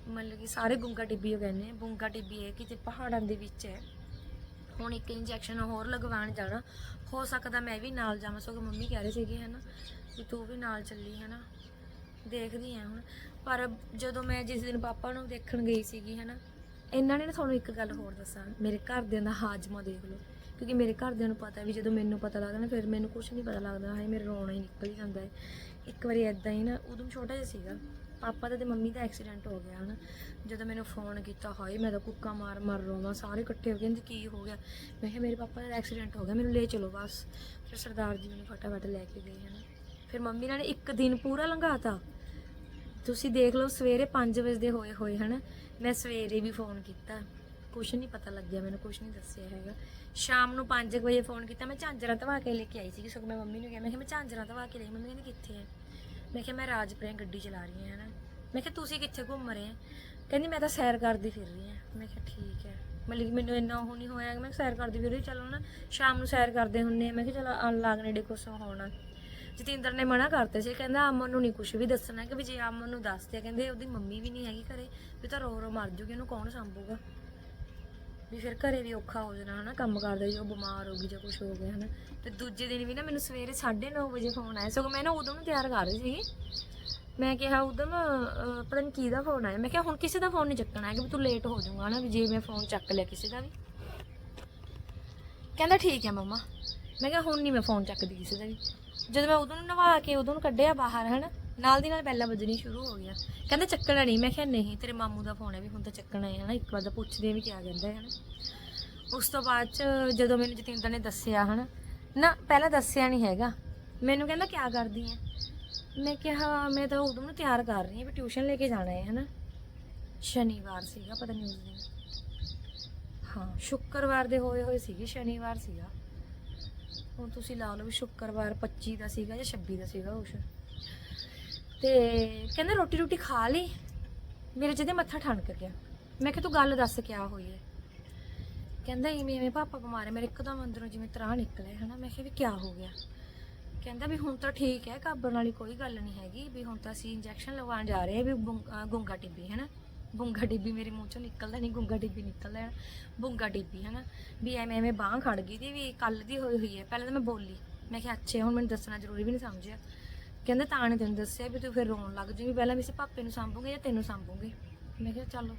ਮਤਲਬ ਕਿ ਸਾਰੇ ਗੁੰਗਾ ਟੀਬੀ ਉਹ ਕਹਿੰਦੇ ਬੁੰਗਾ ਟੀਬੀ ਹੈ ਕਿਤੇ ਪਹਾੜਾਂ ਦੇ ਵਿੱਚ ਹੈ ਹੁਣ ਇੱਕ ਇੰਜੈਕਸ਼ਨ ਹੋਰ ਲਗਵਾਉਣ ਜਾਣਾ। ਹੋ ਸਕਦਾ ਮੈਂ ਵੀ ਨਾਲ ਜਾਵਾਂ, ਸਗੋਂ ਮੰਮੀ ਕਹਿ ਰਹੇ ਸੀਗੇ ਹਨਾ ਵੀ ਤੂੰ ਵੀ ਨਾਲ ਚੱਲੀ ਹਨਾ। ਦੇਖਦੀ ਆ ਹੁਣ। ਪਰ ਜਦੋਂ ਮੈਂ ਜਿਸ ਦਿਨ ਪਾਪਾ ਨੂੰ ਦੇਖਣ ਗਈ ਸੀਗੀ ਹਨਾ, ਇਹਨਾਂ ਨੇ ਨਾ ਤੁਹਾਨੂੰ ਇੱਕ ਗੱਲ ਹੋਰ ਦੱਸਾਂ। ਮੇਰੇ ਘਰਦਿਆਂ ਦਾ ਹਾਜਮਾ ਦੇਖ ਲਓ। ਕਿਉਂਕਿ ਮੇਰੇ ਘਰਦਿਆਂ ਨੂੰ ਪਤਾ ਵੀ ਜਦੋਂ ਮੈਨੂੰ ਪਤਾ ਲੱਗਦਾ ਨਾ, ਫਿਰ ਮੈਨੂੰ ਕੁਝ ਨਹੀਂ ਪਤਾ ਲੱਗਦਾ। ਹਾਏ, ਮੇਰੇ ਰੋਣਾ ਹੀ ਨਿਕਲ ਜਾਂਦਾ ਹੈ। ਇੱਕ ਵਾਰੀ ਐਦਾਂ ਹੀ ਨਾ, ਉਦੋਂ ਛੋਟਾ ਜਿਹਾ ਸੀਗਾ। ਪਾਪਾ ਦਾ ਤੇ ਮੰਮੀ ਦਾ ਐਕਸੀਡੈਂਟ ਹੋ ਗਿਆ ਹਨਾ। ਜਦੋਂ ਮੈਨੂੰ ਫੋਨ ਕੀਤਾ, ਹਾਏ, ਮੈਂ ਤਾਂ ਕੁੱਕਾ ਮਾਰ ਮਾਰ ਰੋਵਾਂ, ਸਾਰੇ ਇਕੱਠੇ ਹੋ ਗਏ, ਕਹਿੰਦੇ ਕੀ ਹੋ ਗਿਆ? ਮੈਂ ਕਿਹਾ, ਮੇਰੇ ਪਾਪਾ ਦਾ ਐਕਸੀਡੈਂਟ ਹੋ ਗਿਆ, ਮੈਨੂੰ ਲੈ ਚਲੋ ਬਸ। ਫਿਰ ਸਰਦਾਰ ਜੀ ਮੈਨੂੰ ਫਟਾਫਟ ਲੈ ਕੇ ਗਏ ਹਨਾ। ਫਿਰ ਮੰਮੀ ਨਾਲ ਨੇ ਇੱਕ ਦਿਨ ਪੂਰਾ ਲੰਘਾਤਾ। ਤੁਸੀਂ ਦੇਖ ਲਓ, ਸਵੇਰੇ 5 ਵਜੇ ਦੇ ਹੋਏ ਹੋਏ ਹਨ, ਮੈਂ ਸਵੇਰੇ ਵੀ ਫੋਨ ਕੀਤਾ। ਕੁਛ ਨਹੀਂ ਪਤਾ ਲੱਗਿਆ ਮੈਨੂੰ, ਕੁਛ ਨਹੀਂ ਦੱਸਿਆ ਹੈਗਾ। ਸ਼ਾਮ ਨੂੰ 5 ਵਜੇ ਫੋਨ ਕੀਤਾ, ਮੈਂ ਝਾਂਜਰਾਂ ਧਵਾ ਕੇ ਲੈ ਕੇ ਆਈ ਸੀ ਸਗੋਂ ਮੈਂ ਮੰਮੀ ਨੂੰ ਕਿਹਾ, ਮੈਂ ਕਿਹਾ, ਮੈਂ ਝਾਂਜਰਾਂ ਧਵਾ ਕੇ ਲਈ। ਮੰਮੀ ਕਹਿੰਦੀ, ਕਿੱਥੇ ਹੈ ਮੈਂ ਕਿਹਾ ਮੈਂ ਰਾਜਪੁਰੇ ਗੱਡੀ ਚਲਾ ਰਹੀ ਹਾਂ, ਹਨਾ। ਮੈਂ ਕਿਹਾ, ਤੁਸੀਂ ਕਿੱਥੇ ਘੁੰਮ ਰਹੇ ਆ ਕਹਿੰਦੀ, ਮੈਂ ਤਾਂ ਸੈਰ ਕਰਦੀ ਫਿਰ ਰਹੀ ਹਾਂ। ਮੈਂ ਕਿਹਾ, ਠੀਕ ਹੈ। ਮਤਲਬ ਕਿ ਮੈਨੂੰ ਇੰਨਾ ਉਹ ਨਹੀਂ ਹੋਇਆ ਮੈਂ ਸੈਰ ਕਰਦੀ ਫਿਰ ਰਹੀ ਚਲੋ ਨਾ ਸ਼ਾਮ ਨੂੰ ਸੈਰ ਕਰਦੇ ਹੁੰਨੇ ਆ ਮੈਂ ਕਿਹਾ, ਚਲੋ ਆ ਲਾਗ ਨੇੜੇ ਕੁਛ ਹੋਣਾ। ਜਤਿੰਦਰ ਨੇ ਮਨਾ ਕਰਤੇ ਸੀ। ਕਹਿੰਦਾ, ਅਮਨ ਨੂੰ ਨਹੀਂ ਕੁਝ ਵੀ ਦੱਸਣਾ ਕਿ ਵੀ ਜੇ ਅਮਨ ਨੂੰ ਦੱਸਦੇ ਕਹਿੰਦੇ, ਉਹਦੀ ਮੰਮੀ ਵੀ ਨਹੀਂ ਹੈਗੀ ਘਰੇ। ਵੀ ਤਾਂ ਰੋ ਰੋ ਮਰ ਜੂਗੀ। ਉਹਨੂੰ ਕੌਣ ਸੰਭੂਗਾ? ਵੀ ਫਿਰ ਘਰੇ ਵੀ ਔਖਾ ਹੋ ਜਾਣਾ ਹਨਾ ਕੰਮ ਕਰਦੇ ਜੋ ਬਿਮਾਰ ਹੋ ਗਈ ਜਾਂ ਕੁਝ ਹੋ ਗਿਆ ਹਨਾ। ਤੇ ਦੂਜੇ ਦਿਨ ਵੀ ਨਾ ਮੈਨੂੰ ਸਵੇਰੇ 9:30 ਵਜੇ ਫੋਨ ਆਇਆ ਸਗੋਂ ਮੈਂ ਨਾ ਉਦੋਂ ਨੂੰ ਤਿਆਰ ਕਰ ਰਹੀ ਸੀਗੀ ਮੈਂ ਕਿਹਾ ਉਦਮ ਨਾ ਅਹ, ਪਤਾ ਨਹੀਂ ਕਿਹਦਾ ਫੋਨ ਆਇਆ ਮੈਂ ਕਿਹਾ ਹੁਣ ਕਿਸੇ ਦਾ ਫੋਨ ਨਹੀਂ ਚੱਕਣਾ ਹੈ ਕਿ ਵੀ ਤੂੰ ਲੇਟ ਹੋ ਜਾਊਗਾ ਨਾ ਵੀ ਜੇ ਮੈਂ ਫੋਨ ਚੱਕ ਲਿਆ ਕਿਸੇ ਦਾ ਵੀ। ਕਹਿੰਦਾ ਠੀਕ ਹੈ ਮਮਾ। ਮੈਂ ਕਿਹਾ ਹੁਣ ਨਹੀਂ ਮੈਂ ਫੋਨ ਚੱਕਦੀ ਕਿਸੇ ਦਾ ਵੀ। ਜਦੋਂ ਮੈਂ ਉਦੋਂ ਨੂੰ ਨਵਾ ਕੇ ਉਦੋਂ ਨੂੰ ਕੱਢਿਆ ਬਾਹਰ ਹਨਾ ਨਾਲ ਦੀ ਨਾਲ ਬੈਲਾਂ ਵੱਜਣੀ ਸ਼ੁਰੂ ਹੋ ਗਿਆ ਕਹਿੰਦਾ ਚੱਕਣਾ ਨਹੀਂ। ਮੈਂ ਕਿਹਾ, ਨਹੀਂ, ਤੇਰੇ ਮਾਮੂ ਦਾ ਫੋਨ ਹੈ ਵੀ ਹੁਣ ਤਾਂ ਚੱਕਣਾ ਹੈ ਹਨਾ ਇੱਕ ਵਾਰ ਤਾਂ ਪੁੱਛਦੇ ਆ ਵੀ ਕਿਆ ਕਹਿੰਦਾ ਹੈ ਹਨਾ ਉਸ ਤੋਂ ਬਾਅਦ ਚ ਜਦੋਂ ਮੈਨੂੰ ਜਤਿੰਦਰ ਨੇ ਦੱਸਿਆ ਹਨਾ, ਨਾ, ਪਹਿਲਾਂ ਦੱਸਿਆ ਨਹੀਂ ਹੈਗਾ। ਮੈਨੂੰ ਕਹਿੰਦਾ, ਕਿਆ ਕਰਦੀ ਹੈ? ਮੈਂ ਕਿਹਾ ਮੈਂ ਤਾਂ ਉਦੋਂ ਨੂੰ ਤਿਆਰ ਕਰ ਰਹੀ ਹਾਂ ਵੀ ਟਿਊਸ਼ਨ ਲੈ ਕੇ ਜਾਣਾ ਹੈ ਹਨਾ। ਸ਼ਨੀਵਾਰ ਸੀਗਾ, ਪਤਾ ਨਹੀਂ ਉਸ ਦਿਨ। ਹਾਂ, ਸ਼ੁੱਕਰਵਾਰ ਦੇ ਹੋਏ ਹੋਏ ਸੀਗੇ, ਸ਼ਨੀਵਾਰ ਸੀਗਾ। ਹੁਣ ਤੁਸੀਂ ਲਾ ਲਓ ਵੀ ਸ਼ੁੱਕਰਵਾਰ 25 ਦਾ ਸੀਗਾ ਜਾਂ 26 ਦਾ ਸੀਗਾ ਕੁਛ। ਤੇ ਕਹਿੰਦਾ ਰੋਟੀ ਰੋਟੀ ਖਾ ਲਈ। ਮੇਰੇ ਜਿਹਦੇ ਮੱਥਾ ਠਣਕ ਗਿਆ। ਮੈਂ ਕਿਹਾ, ਤੂੰ ਗੱਲ ਦੱਸ ਕਿਆ ਹੋਈ ਹੈ? ਕਹਿੰਦਾ, ਇਵੇਂ ਇਵੇਂ ਪਾਪਾ ਬਿਮਾਰ ਹੈ, ਮੇਰੇ ਇੱਕਦਮ ਅੰਦਰੋਂ ਜਿਵੇਂ ਤਰਾਹ ਨਿਕਲੇ ਹਨਾ ਮੈਂ ਕਿਹਾ ਵੀ ਕਿਆ ਹੋ ਗਿਆ? ਕਹਿੰਦਾ ਵੀ ਹੁਣ ਤਾਂ ਠੀਕ ਹੈ ਕਾਬਣ ਵਾਲੀ ਕੋਈ ਗੱਲ ਨਹੀਂ ਹੈਗੀ। ਵੀ ਹੁਣ ਤਾਂ ਅਸੀਂ ਇੰਜੈਕਸ਼ਨ ਲਗਵਾਉਣ ਜਾ ਰਹੇ ਹਾਂ ਵੀ ਬੁੰ- ਗੁੰਗਾ ਟਿੱਬੀ, ਹੈ ਨਾ? ਬੁੰਗਾ ਟਿੱਬੀ ਮੇਰੇ ਮੂੰਹ ਚੋਂ ਨਿਕਲਦਾ ਨਹੀਂ, ਗੁੰਗਾ ਟਿੱਬੀ ਨਿਕਲਦਾ ਹੈ ਬੁੰਗਾ ਟਿੱਬੀ, ਹੈ ਨਾ? ਵੀ ਐਵੇਂ ਐਵੇਂ ਬਾਹ ਖੜ ਗਈ ਦੀ, ਵੀ ਕੱਲ ਦੀ ਹੋਈ ਹੋਈ ਹੈ। ਪਹਿਲਾਂ ਤਾਂ ਮੈਂ ਬੋਲੀ। ਮੈਂ ਕਿਹਾ, ਅੱਛੇ, ਹੁਣ ਮੈਨੂੰ ਦੱਸਣਾ ਜ਼ਰੂਰੀ ਵੀ ਨਹੀਂ ਸਮਝਿਆ। ਕਹਿੰਦੇ ਤਾਂ ਨੇ ਤੈਨੂੰ ਦੱਸਿਆ ਵੀ ਤੂੰ ਫਿਰ ਰੋਣ ਲੱਗ ਜੂਗੀ ਪਹਿਲਾਂ ਵੀ ਸੇ ਪਾਪੇ ਨੂੰ ਸਾਂਭੂਗੇ ਜਾਂ ਤੈਨੂੰ ਸਾਂਭੂਗੇ? ਮੈਂ ਕਿਹਾ ਚਲੋ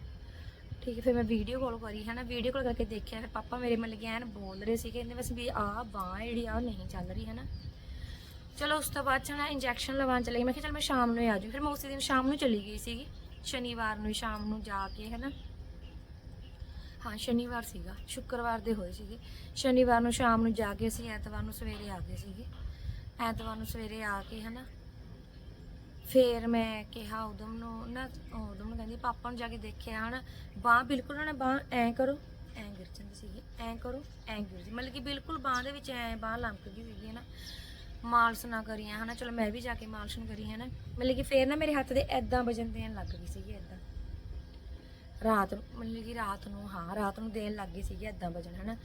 ਠੀਕ ਹੈ, ਫਿਰ ਮੈਂ ਵੀਡੀਓ ਕਾਲ ਕਰੀ, ਹੈ ਨਾ? ਵੀਡੀਓ ਕਾਲ ਕਰਕੇ ਦੇਖਿਆ, ਫਿਰ ਪਾਪਾ ਮੇਰੇ ਮਤਲਬ ਕਿ ਐਨ ਬੋਲ ਰਹੇ ਸੀ ਕਹਿੰਦੇ ਬਸ ਵੀ ਆਹ ਬਾਹ ਜਿਹੜੀ ਆ ਉਹ ਨਹੀਂ ਚੱਲ ਰਹੀ, ਹੈ ਨਾ? ਚਲੋ ਉਸ ਤੋਂ ਬਾਅਦ ਚ ਨਾ ਇੰਜੈਕਸ਼ਨ ਲਵਾਉਣ ਚਲੇ ਗਈ ਮੈਂ ਕਿਹਾ ਚਲ ਮੈਂ ਸ਼ਾਮ ਨੂੰ ਆ ਜੂ ਫਿਰ ਮੈਂ ਉਸੇ ਦਿਨ ਸ਼ਾਮ ਨੂੰ ਚਲੀ ਗਈ ਸੀਗੀ। ਸ਼ਨੀਵਾਰ ਨੂੰ ਸ਼ਾਮ ਨੂੰ ਜਾ ਕੇ, ਹੈ ਨਾ? ਹਾਂ, ਸ਼ਨੀਵਾਰ ਸੀਗਾ। ਸ਼ੁੱਕਰਵਾਰ ਦੇ ਹੋਏ ਸੀਗੇ। ਸ਼ਨੀਵਾਰ ਨੂੰ ਸ਼ਾਮ ਨੂੰ ਜਾ ਕੇ ਅਸੀਂ ਐਤਵਾਰ ਨੂੰ ਸਵੇਰੇ ਆ ਗਏ ਸੀਗੇ। ਐਤਵਾਰ ਨੂੰ ਸਵੇਰੇ ਆ ਕੇ ਹਨਾ ਫੇਰ ਮੈਂ ਕਿਹਾ ਉਦਮ ਨੂੰ ਨਾ ਉਹ ਉਦਮ ਨੂੰ ਕਹਿੰਦੀ ਪਾਪਾ ਨੂੰ ਜਾ ਕੇ ਦੇਖਿਆ ਹਨਾ। ਬਾਹ ਬਿਲਕੁਲ ਉਹਨਾਂ ਨੇ ਬਾਹ ਐ ਕਰੋ, ਐ ਗਿਰ ਜਾਂਦੀ ਸੀਗੀ। ਐ ਕਰੋ, ਐ ਗਿਰ ਜੀ ਮਤਲਬ ਕਿ ਬਿਲਕੁਲ ਬਾਹ ਦੇ ਵਿੱਚ ਐ, ਬਾਹ ਲੰਮਕ ਗਈ ਸੀਗੀ ਹਨਾ। ਮਾਲਸ਼ ਨਾ ਕਰੀਆਂ ਹਨਾ। ਚਲੋ ਮੈਂ ਵੀ ਜਾ ਕੇ ਮਾਲਸ਼ ਨਾ ਕਰੀ ਨਾ ਮਤਲਬ ਕਿ ਫੇਰ ਨਾ ਮੇਰੇ ਹੱਥ ਦੇ ਐਦਾਂ ਵਜਨ ਦੇਣ ਲੱਗ ਗਈ ਸੀਗੀ ਐਦਾਂ ਰਾਤ ਮਤਲਬ ਕਿ ਰਾਤ ਨੂੰ, ਹਾਂ, ਰਾਤ ਨੂੰ ਦੇਣ ਲੱਗ ਗਈ ਸੀਗੀ ਐਦਾਂ ਵਜਨ, ਹਨਾ।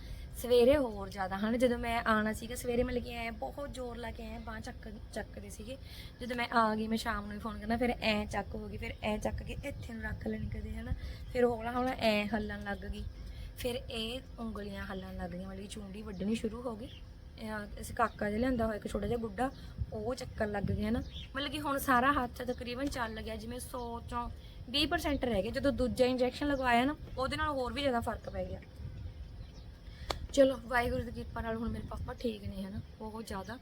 ਸਵੇਰੇ ਹੋਰ ਜ਼ਿਆਦਾ, ਹਨ। ਜਦੋਂ ਮੈਂ ਆਣਾ ਸੀਗਾ, ਸਵੇਰੇ ਮਤਲਬ ਕਿ ਐ ਬਹੁਤ ਜ਼ੋਰ ਲਾ ਕੇ ਐ ਬਾਹ ਚੱਕ, ਚੱਕਦੇ ਸੀਗੇ। ਜਦੋਂ ਮੈਂ ਆ ਗਈ, ਮੈਂ ਸ਼ਾਮ ਨੂੰ ਹੀ ਫੋਨ ਕਰਨਾ, ਫਿਰ ਐ ਚੱਕ ਹੋ ਗਈ, ਫਿਰ ਐ ਚੱਕ ਕੇ ਇੱਥੇ ਨੂੰ ਰੱਖ ਲੈਣੀ ਕਦੇ, ਹਨਾ। ਫਿਰ ਹੌਲਾ ਹੌਲਾ ਐ ਹੱਲਣ ਲੱਗ ਗਈ। ਫਿਰ ਇਹ ਉਂਗਲੀਆਂ ਹੱਲਣ ਲੱਗ ਗਈਆਂ, ਮਤਲਬ ਕਿ ਚੁੰਡੀ ਵੱਢਣੀ ਸ਼ੁਰੂ ਹੋ ਗਈ। ਅਸੀਂ ਕਾਕਾ ਜਿਹਾ ਲਿਆਂਦਾ ਹੋਇਆ, ਇੱਕ ਛੋਟਾ ਜਿਹਾ ਗੁੱਡਾ ਉਹ ਚੱਕਣ ਲੱਗ ਗਿਆ ਨਾ। ਮਤਲਬ ਕਿ ਹੁਣ ਸਾਰਾ ਹੱਥ ਤਕਰੀਬਨ ਚੱਲ ਗਿਆ, ਜਿਵੇਂ 100 ਚੋਂ 20% ਰਹਿ ਗਿਆ। ਜਦੋਂ ਦੂਜਾ ਇੰਜੈਕਸ਼ਨ ਲਗਵਾਇਆ ਨਾ, ਉਹਦੇ ਨਾਲ ਹੋਰ ਵੀ ਜ਼ਿਆਦਾ ਫ਼ਰਕ ਪੈ ਗਿਆ। ਚਲੋ, ਵਾਹਿਗੁਰੂ ਦੀ ਕਿਰਪਾ ਨਾਲ ਹੁਣ ਮੇਰੇ ਪਾਪਾ ਠੀਕ ਨੇ, ਹਨਾ, ਬਹੁਤ ਜ਼ਿਆਦਾ।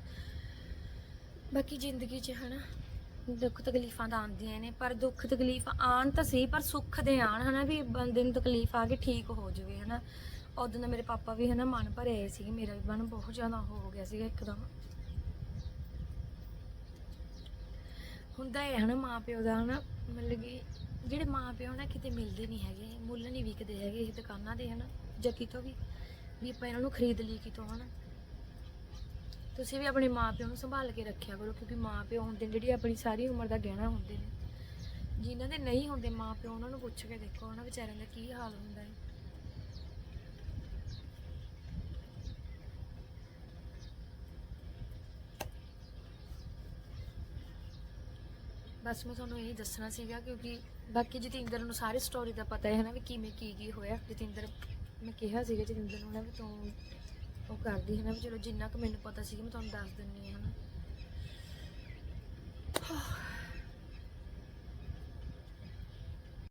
ਬਾਕੀ ਜ਼ਿੰਦਗੀ 'ਚ, ਹਨਾ, ਦੁੱਖ ਤਕਲੀਫਾਂ ਤਾਂ ਆਉਂਦੀਆਂ ਨੇ, ਪਰ ਦੁੱਖ ਤਕਲੀਫ ਆਣ ਤਾਂ ਸਹੀ, ਪਰ ਸੁੱਖ ਦੇ ਆਣ ਹਨਾ, ਵੀ ਬੰਦੇ ਨੂੰ ਤਕਲੀਫ ਆ ਕੇ ਠੀਕ ਹੋ ਜਾਵੇ, ਹਨਾ। ਉਦੋਂ ਦਾ ਮੇਰੇ ਪਾਪਾ ਵੀ ਹਨਾ ਮਨ ਭਰੇ ਆਏ ਸੀਗੇ, ਮੇਰਾ ਵੀ ਮਨ ਬਹੁਤ ਜ਼ਿਆਦਾ ਹੋ ਗਿਆ ਸੀਗਾ ਇੱਕਦਮ। ਹੁੰਦਾ ਹੈ ਹਨਾ ਮਾਂ ਪਿਓ ਦਾ ਹਨਾ, ਮਤਲਬ ਕਿ ਜਿਹੜੇ ਮਾਂ ਪਿਓ ਨਾ ਕਿਤੇ ਮਿਲਦੇ ਨਹੀਂ ਹੈਗੇ, ਮੁੱਲ ਨਹੀਂ ਵਿਕਦੇ ਹੈਗੇ ਇਹ ਦੁਕਾਨਾਂ ਦੇ ਹਨਾ, ਜਾਂ ਕਿਤੋਂ ਵੀ ਵੀ ਆਪਾਂ ਇਹਨਾਂ ਨੂੰ ਖਰੀਦ ਲਈ ਕਿਤੋਂ ਹਨਾ। ਤੁਸੀਂ ਵੀ ਆਪਣੇ ਮਾਂ ਪਿਓ ਨੂੰ ਸੰਭਾਲ ਕੇ ਰੱਖਿਆ ਕਰੋ, ਕਿਉਂਕਿ ਮਾਂ ਪਿਓ ਹੁੰਦੇ ਨੇ ਜਿਹੜੀ ਆਪਣੀ ਸਾਰੀ ਉਮਰ ਦਾ ਗਹਿਣਾ ਹੁੰਦੇ ਨੇ। ਜਿਨ੍ਹਾਂ ਦੇ ਨਹੀਂ ਹੁੰਦੇ ਮਾਂ ਪਿਓ ਉਹਨਾਂ ਨੂੰ ਪੁੱਛ ਕੇ ਦੇਖੋ ਉਹਨਾਂ ਵਿਚਾਰਿਆਂ ਦਾ ਕੀ ਹਾਲ ਹੁੰਦਾ ਹੈ। ਬਸ ਮੈਂ ਤੁਹਾਨੂੰ ਇਹ ਦੱਸਣਾ ਸੀਗਾ ਕਿਉਂਕਿ ਬਾਕੀ ਜਤਿੰਦਰ ਨੂੰ ਸਾਰੀ ਸਟੋਰੀ ਦਾ ਪਤਾ ਹੈ ਨਾ ਵੀ ਕਿਵੇਂ ਕੀ ਕੀ ਹੋਇਆ। ਜਤਿੰਦਰ, ਮੈਂ ਕਿਹਾ ਸੀਗਾ ਜਤਿੰਦਰ ਨੂੰ ਨਾ ਵੀ ਤੂੰ ਉਹ ਕਰਦੀ ਹੈ ਨਾ ਵੀ ਚਲੋ ਜਿੰਨਾ ਕੁ ਮੈਨੂੰ ਪਤਾ ਸੀਗਾ ਮੈਂ ਤੁਹਾਨੂੰ ਦੱਸ ਦਿੰਨੀ ਹਾਂ ਨਾ